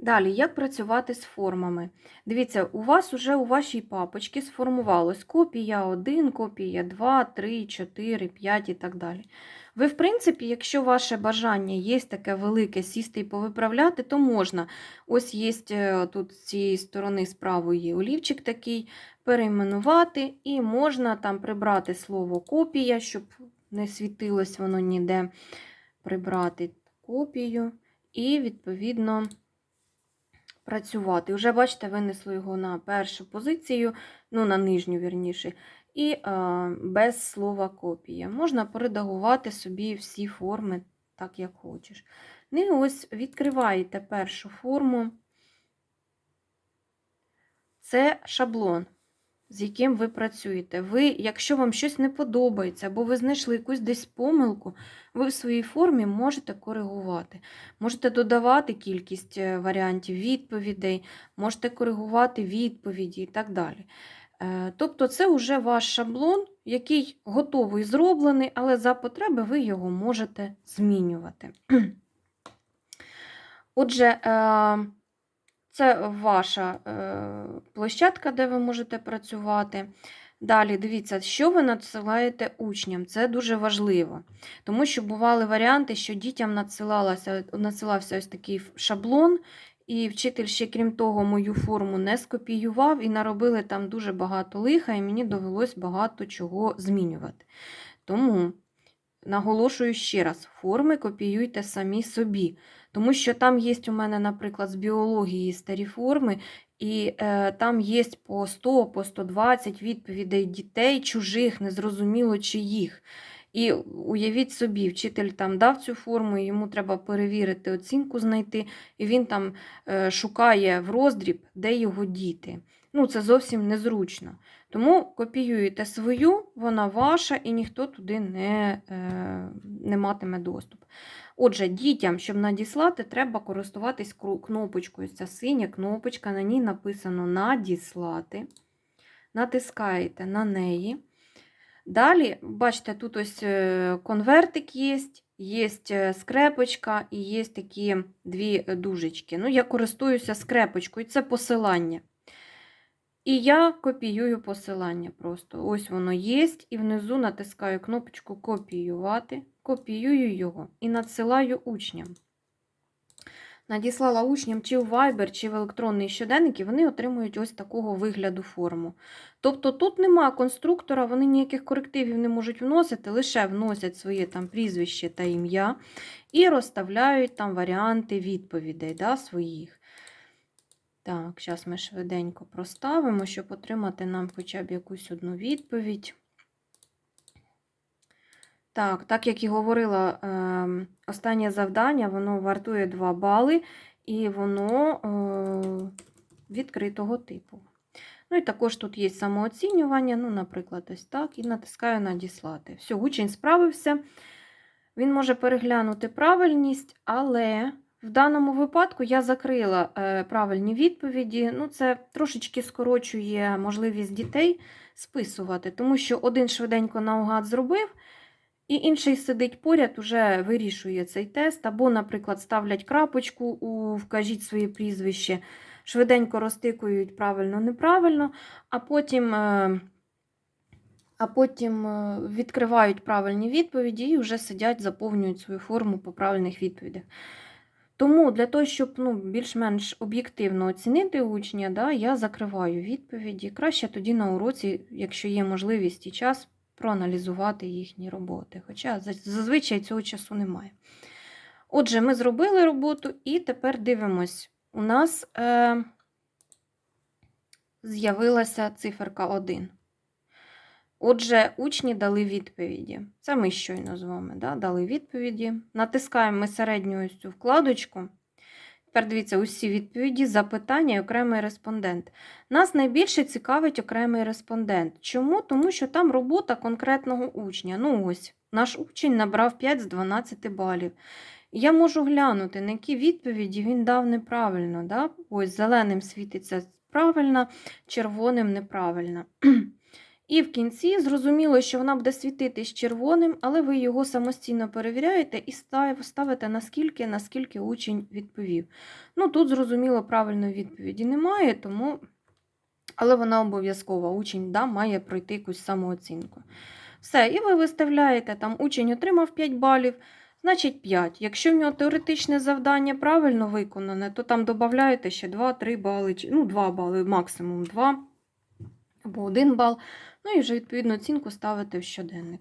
Далі, як працювати з формами? Дивіться, у вас уже у вашій папочці сформувалось копія 1, копія 2, 3, 4, 5 і так далі. Ви, в принципі, якщо ваше бажання є таке велике сісти і повиправляти, то можна. Ось є е, тут з цієї сторони з правої олівчик такий, перейменувати, і можна там прибрати слово копія, щоб не світилось воно ніде. Прибрати копію і, відповідно, працювати. Вже, бачите, винесло його на першу позицію, ну, на нижню, вірніше, і е, без слова копія. Можна поредагувати собі всі форми так, як хочеш. Ну і ось відкриваєте першу форму. Це шаблон, з яким ви працюєте. Ви, якщо вам щось не подобається, або ви знайшли якусь десь помилку, ви в своїй формі можете коригувати. Можете додавати кількість е, варіантів відповідей, можете коригувати відповіді і так далі. Е, Тобто, це вже ваш шаблон, який готовий зроблений, але за потреби ви його можете змінювати. Отже, е, це ваша е, площадка, де ви можете працювати. Далі, дивіться, що ви надсилаєте учням. Це дуже важливо. Тому що бували варіанти, що дітям надсилався ось такий шаблон, і вчитель ще, крім того, мою форму не скопіював і наробили там дуже багато лиха, і мені довелось багато чого змінювати. Тому наголошую ще раз: форми копіюйте самі собі. Тому що там є у мене, наприклад, з біології старі форми, і е, там є по 100, по 120 відповідей дітей, чужих, незрозуміло чиїх. І уявіть собі, вчитель там дав цю форму, йому треба перевірити оцінку знайти, і він там е, шукає в роздріб, де його діти. Ну, це зовсім незручно. Тому копіюєте свою, вона ваша, і ніхто туди не, е, не матиме доступ. Отже, дітям, щоб надіслати, треба користуватись кнопочкою. Ця синя кнопочка, на ній написано Надіслати. Натискаєте на неї. Далі, бачите, тут ось е, конвертик є, є е, скрепочка і є такі дві дужечки. Ну, я користуюся скрепочкою, це посилання. І я копіюю посилання просто. Ось воно є, і внизу натискаю кнопочку Копіювати, копіюю його і надсилаю учням. Надіслала учням чи в Viber, чи в електронний щоденник, і вони отримують ось такого вигляду форму. Тобто тут нема конструктора, вони ніяких корективів не можуть вносити, лише вносять своє там прізвище та ім'я і розставляють там варіанти відповідей да, своїх. Так, зараз ми швиденько проставимо, щоб отримати нам хоча б якусь одну відповідь. Так, так як і говорила, е, останнє завдання, воно вартує 2 бали, і воно е, відкритого типу. Ну і також тут є самооцінювання, ну, наприклад, ось так, і натискаю надіслати. Все, учень справився. Він може переглянути правильність, але в даному випадку я закрила е, правильні відповіді. Ну, Це трошечки скорочує можливість дітей списувати, тому що один швиденько наугад зробив, і інший сидить поряд, уже вирішує цей тест, або, наприклад, ставлять крапочку у вкажіть своє прізвище, швиденько розтикують правильно-неправильно, а потім. е, а потім е, відкривають правильні відповіді і вже сидять, заповнюють свою форму по правильних відповідях. Тому для того, щоб ну, більш-менш об'єктивно оцінити учня, да, я закриваю відповіді. Краще тоді на уроці, якщо є можливість і час, проаналізувати їхні роботи. Хоча зазвичай цього часу немає. Отже, ми зробили роботу і тепер дивимось. У нас е, з'явилася циферка 1. Отже, учні дали відповіді. Це ми щойно з вами да, дали відповіді. Натискаємо ми середню ось цю вкладочку. Тепер дивіться, усі відповіді, запитання і окремий респондент. Нас найбільше цікавить окремий респондент. Чому? Тому що там робота конкретного учня. Ну ось, наш учень набрав 5 з 12 балів. Я можу глянути, на які відповіді він дав неправильно. Да? Ось зеленим світиться правильно, червоним неправильно. І в кінці зрозуміло, що вона буде світитись червоним, але ви його самостійно перевіряєте і ставите наскільки, наскільки учень відповів. Ну, тут, зрозуміло, правильної відповіді немає, тому... але вона обов'язкова. Учень да, має пройти якусь самооцінку. Все, і ви виставляєте, там учень отримав 5 балів, значить 5. Якщо в нього теоретичне завдання правильно виконане, то там додаєте ще 2-3 бали, ну 2 бали, максимум 2 або 1 бал. Ну і вже відповідну оцінку ставити в щоденник.